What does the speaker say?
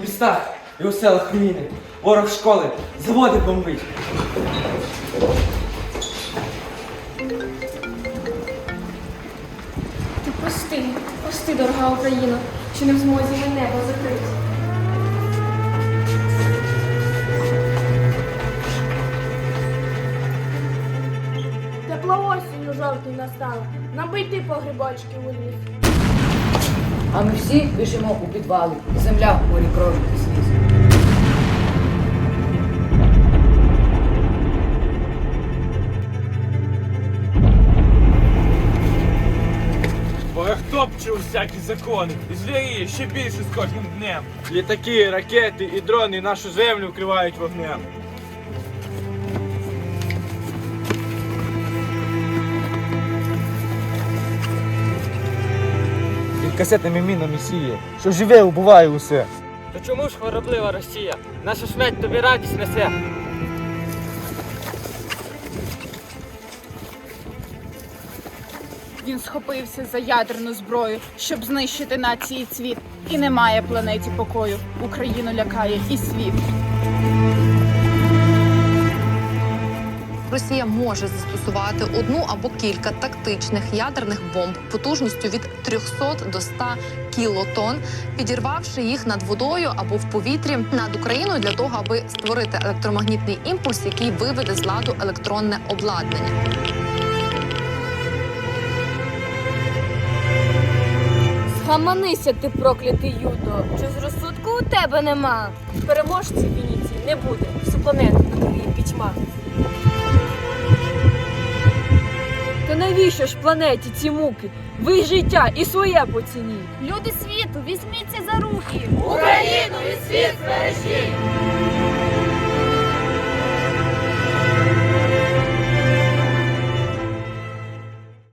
містах і у селах руїни. Ворог школи, заводи бомбить. Ти прости, прости, дорога Україна, що не в змозі ми небо закрити. Тепла осінь у жовтні настала. Нам би йти по грибочки у ліс. А ми всі біжимо у підвали. Земля в морі крові і сліз. Ворог топче усякі закони і звіріє ще більше з кожним днем. Літаки, ракети і дрони нашу землю вкривають вогнем. Під касетами мінами сіє, що живе, убиває усе. То чому ж хвороблива Росія? Наша смерть тобі радість несе. Він схопився за ядерну зброю, щоб знищити нації цвіт. І немає планеті покою. Україну лякає і світ. Росія може застосувати одну або кілька тактичних ядерних бомб потужністю від 300 до 100 кілотон, підірвавши їх над водою або в повітрі над Україною для того, аби створити електромагнітний імпульс, який виведе з ладу електронне обладнання. Схаменися, ти проклятий юдо. Чи з розсудку у тебе нема? Переможці в війні не буде. Всю планету Та навіщо ж планеті ці муки? Ви життя і своє поцініть. Люди світу, візьміться за руки! Україну і світ збережіть!